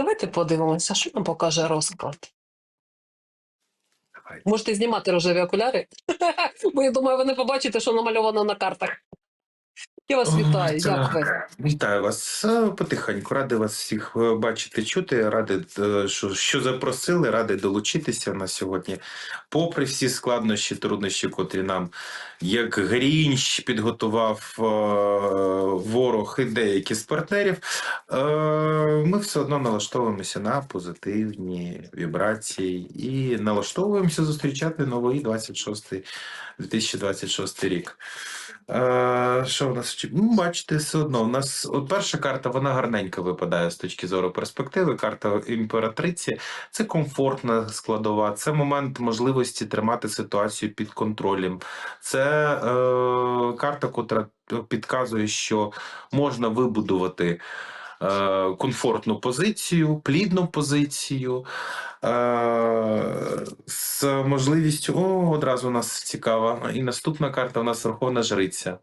Давайте подивимося, що нам покаже розклад. Давайте. Можете знімати рожеві окуляри, бо я думаю, ви не побачите, що намальовано на картах. Я вас вітаю, як ви? Вітаю вас Е, потихеньку. Радий вас всіх е, бачити, чути. Радий, е, що, що запросили, радий долучитися на сьогодні. Попри всі складнощі, труднощі, котрі нам як грінч підготував е, ворог і деякі з партнерів, е, ми все одно налаштовуємося на позитивні вібрації і налаштовуємося зустрічати новий 26 2026 рік. Е, що в нас? Ну, бачите, все одно. У нас от перша карта, вона гарненько випадає з точки зору перспективи. Карта імператриці це комфортна складова, це момент можливості тримати ситуацію під контролем. Це е, карта, котра підказує, що можна вибудувати. Е, Комфортну позицію, плідну позицію е, з можливістю. О, одразу у нас цікава. І наступна карта у нас Верховна Жриця.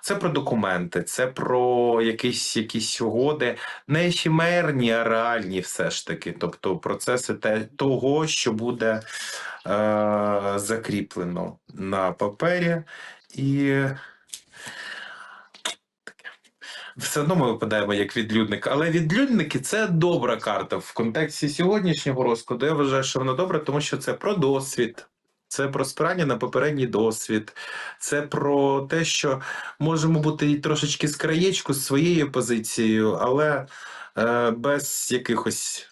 Це про документи, це про якісь, якісь угоди, не ефемерні, а реальні все ж таки. Тобто процеси те, того, що буде е, закріплено на папері. І все одно ми випадаємо як відлюдник. Але відлюдники це добра карта в контексті сьогоднішнього розкладу. Я вважаю, що вона добра, тому що це про досвід. Це про спирання на попередній досвід, це про те, що можемо бути трошечки з краєчку з своєю позицією, але е, без якихось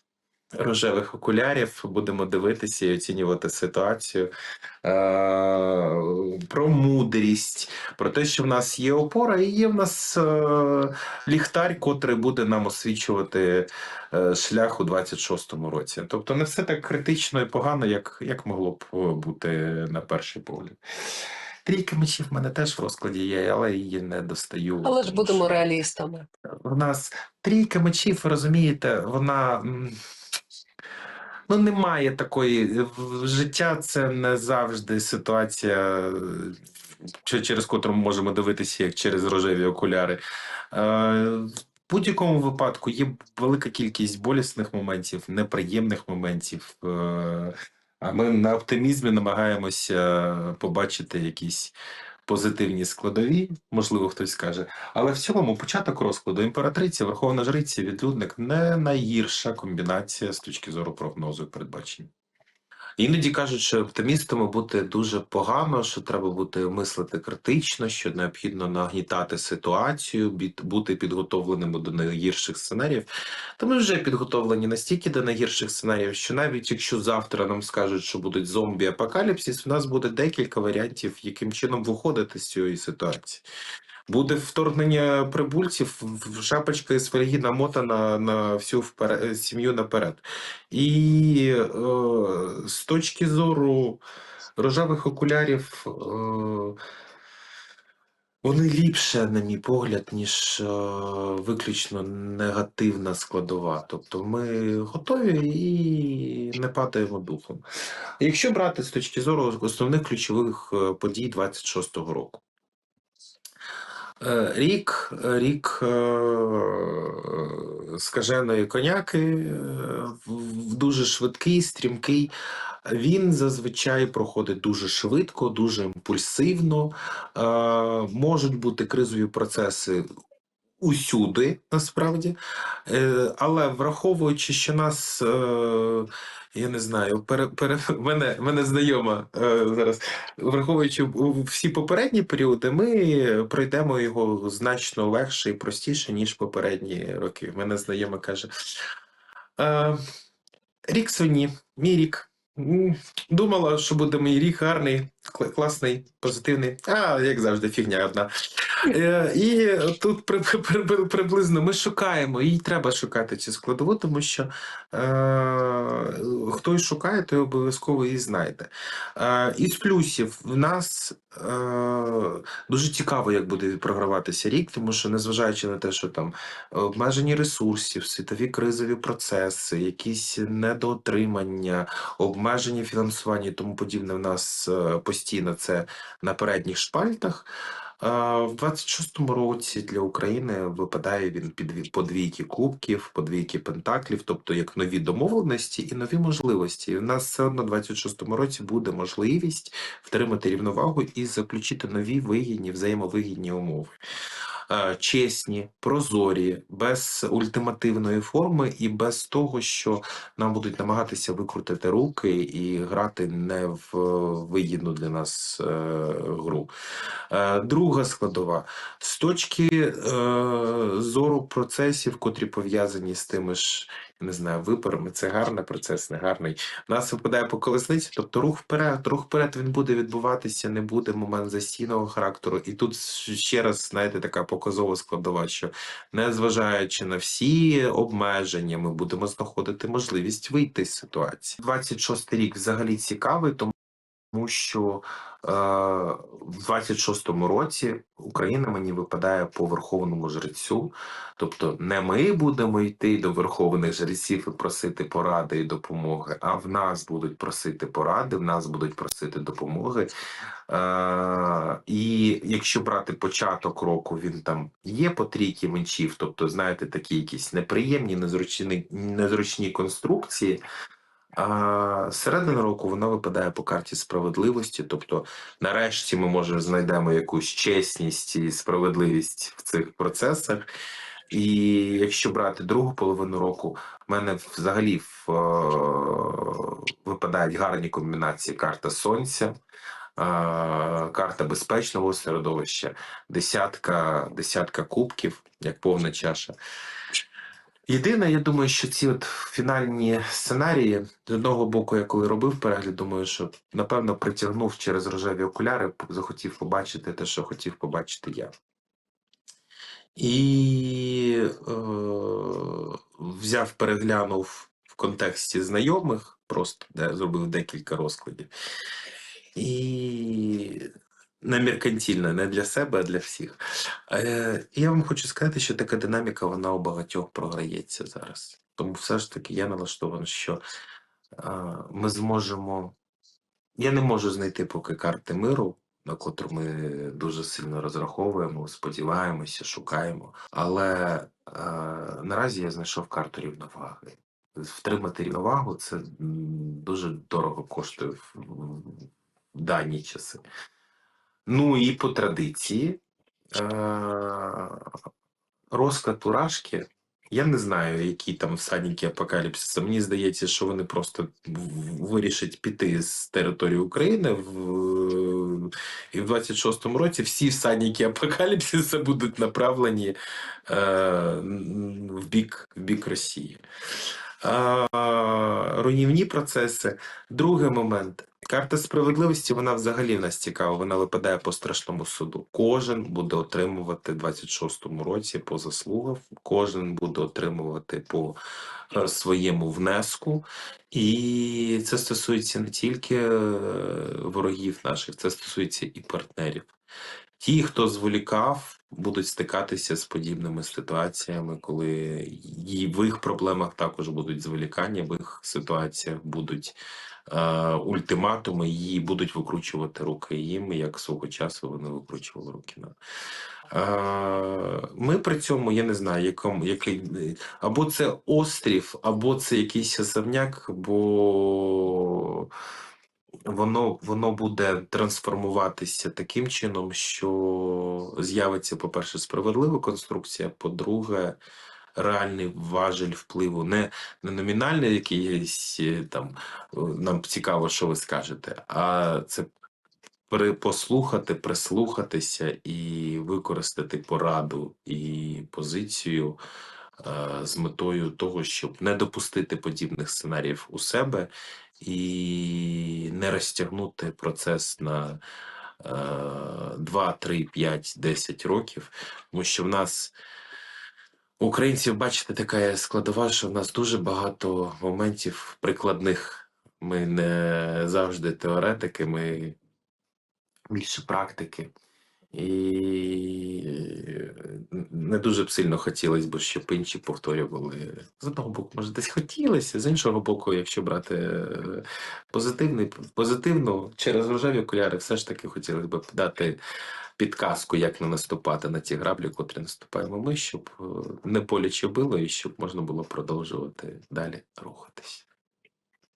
рожевих окулярів будемо дивитися і оцінювати ситуацію. Е, про мудрість, про те, що в нас є опора, і є в нас е, ліхтар, котрий буде нам освічувати е, шлях у 26-му році. Тобто не все так критично і погано, як, як могло б бути на перший погляд. Трійка мечів в мене теж в розкладі є, але її не достаю. Але ж будемо реалістами. В нас трійка мечів, розумієте, вона. Ну, немає такої. Життя це не завжди ситуація, через котру ми можемо дивитися, як через рожеві окуляри. Е, В будь-якому випадку є велика кількість болісних моментів, неприємних моментів. е, А ми на оптимізмі намагаємося побачити якісь позитивні складові, можливо, хтось скаже. Але в цілому початок розкладу імператриця, верховна жриця, відлюдник не найгірша комбінація з точки зору прогнозу і передбачення. Іноді кажуть, що оптимістами бути дуже погано, що треба бути мислити критично, що необхідно нагнітати ситуацію, бути підготовленими до найгірших сценаріїв. Та ми вже підготовлені настільки до найгірших сценаріїв, що навіть якщо завтра нам скажуть, що будуть зомбі-апокаліпсис, у нас буде декілька варіантів, яким чином виходити з цієї ситуації. Буде вторгнення прибульців, шапочка із фольги намотана на всю впере- сім'ю наперед. І е, з точки зору рожевих окулярів, е, вони ліпше, на мій погляд, ніж е, виключно негативна складова. Тобто ми готові і не падаємо духом. Якщо брати з точки зору основних ключових е, подій 26-го року. Е, Рік, рік е, скаженої коняки, е, в- дуже швидкий, стрімкий. Він зазвичай проходить дуже швидко, дуже імпульсивно. Можуть бути кризові процеси усюди, насправді. Е, Але враховуючи, що нас. е, Я не знаю, пере, пере, мене, мене знайома е, зараз. Враховуючи всі попередні періоди, ми пройдемо його значно легше і простіше, ніж попередні роки. Мене знайома каже: рік свині, мій рік. Думала, що буде мій рік гарний, класний, позитивний. А, як завжди, фігня одна. Е, І тут при, при, при- приблизно ми шукаємо, і треба шукати цю складову, тому що е, хто і шукає, той обов'язково її знайде. Е, із плюсів в нас е, дуже цікаво, як буде програватися рік, тому що незважаючи на те, що там обмежені ресурсів, світові кризові процеси, якісь недоотримання, обмежені фінансування і тому подібне в нас е, постійно це на передніх шпальтах. В 26-му році для України випадає він під подвійки кубків, подвійки пентаклів, тобто як нові домовленості і нові можливості. І в нас все одно в 26-му році буде можливість втримати рівновагу і заключити нові вигідні, взаємовигідні умови. Е, Чесні, прозорі, без ультимативної форми і без того, що нам будуть намагатися викрутити руки і грати не в вигідну для нас е, гру. Е, Друга складова з точки зору процесів, котрі пов'язані з тими ж, не знаю, виборами, це гарний процес, не гарний. Нас випадає по колесниці, тобто рух вперед, рух вперед він буде відбуватися, не буде момент застійного характеру. І тут ще раз, знаєте, така показова складова, що незважаючи на всі обмеження, ми будемо знаходити можливість вийти з ситуації. 26 рік взагалі цікавий, тому тому що е, в 26-му році Україна мені випадає по верховному жрецю. Тобто не ми будемо йти до верховних жреців і просити поради і допомоги, а в нас будуть просити поради, в нас будуть просити допомоги. Е, і якщо брати початок року, він там є по трійки мечів, тобто, знаєте, такі якісь неприємні, незручні, незручні конструкції. А середина року вона випадає по карті справедливості. Тобто, нарешті ми може знайдемо якусь чесність і справедливість в цих процесах. І якщо брати другу половину року, в мене взагалі е, випадають гарні комбінації карта сонця. е, Карта безпечного середовища, десятка, десятка кубків, як повна чаша. Єдине, я думаю, що ці от фінальні сценарії, з одного боку, я коли робив перегляд, думаю, що напевно притягнув через рожеві окуляри, захотів побачити те, що хотів побачити я. І е, взяв, переглянув в контексті знайомих, просто де зробив декілька розкладів. І не меркантильно, не для себе, а для всіх. Е, я вам хочу сказати, що така динаміка вона у багатьох програється зараз. Тому все ж таки я налаштований, що е, ми зможемо. Я не можу знайти поки карти миру, на котру ми дуже сильно розраховуємо, сподіваємося, шукаємо. Але е, наразі я знайшов карту рівноваги. Втримати рівновагу це дуже дорого коштує в дані часи. Ну і по традиції е- розклад Урашки. Я не знаю, які там всадники апокаліпсиса. Мені здається, що вони просто вирішать піти з території України в і в 26-му році всі всадники апокаліпсиса будуть направлені е, в бік, в бік Росії. Е, руйнівні процеси. Другий момент. Карта справедливості, вона взагалі нас цікава, вона випадає по страшному суду. Кожен буде отримувати в 26-му році по заслугах, кожен буде отримувати по е, своєму внеску. І це стосується не тільки е, ворогів наших, це стосується і партнерів. Ті, хто зволікав, будуть стикатися з подібними ситуаціями, коли і в їх проблемах також будуть зволікання, в їх ситуаціях будуть ультиматуми, і будуть викручувати руки їм, як свого часу вони викручували руки нам. Ми при цьому, я не знаю, якому, який, або це острів, або це якийсь особняк, бо воно, воно буде трансформуватися таким чином, що з'явиться, по-перше, справедлива конструкція, по-друге, реальний важель впливу, не, не номінальний якийсь е, там е, нам цікаво, що ви скажете, а це послухати, прислухатися і використати пораду і позицію е, з метою того, щоб не допустити подібних сценаріїв у себе і не розтягнути процес на е, 2, 3, 5, 10 років, тому що в нас. Українців, бачите, така складова, що в нас дуже багато моментів прикладних. Ми не завжди теоретики, ми більше практики. І не дуже б сильно хотілося б, щоб інші повторювали. З одного боку, може, десь хотілося, з іншого боку, якщо брати е, позитивний, позитивно, через рожеві окуляри, все ж таки хотілося б дати підказку, як не наступати на ті граблі, котрі наступаємо ми, щоб е, не боляче било і щоб можна було продовжувати далі рухатись.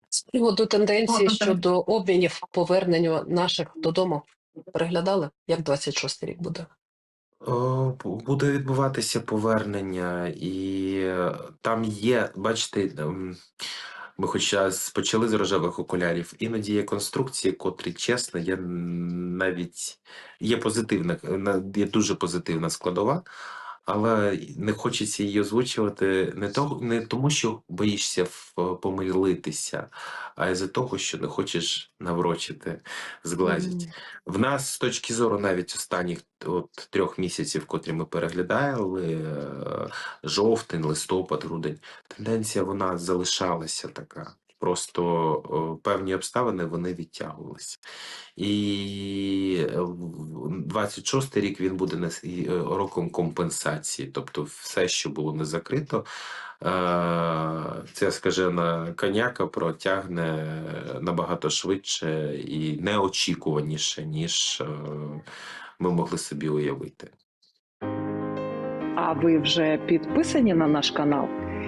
З приводу тенденції щодо обмінів повернення наших додому переглядали, як 26 рік буде. О, Буде відбуватися повернення, і е, там є, бачите, ми хоча почали з рожевих окулярів, іноді є конструкції, котрі, чесно, є навіть є позитивна, на- є дуже позитивна складова, але не хочеться її озвучувати не, того, не тому, що боїшся в- помилитися, а із-за того, що не хочеш наврочити, зглазити. В нас з точки зору навіть останніх от, трьох місяців, котрі ми переглядали, е, жовтень, листопад, грудень, тенденція вона залишалася така. Просто певні обставини вони відтягувалися. І е, в- 26 рік він буде е, роком компенсації. Тобто все, що було не закрито, е, ця скажена коняка протягне набагато швидше і неочікуваніше, ніж е, ми могли собі уявити. А ви вже підписані на наш канал?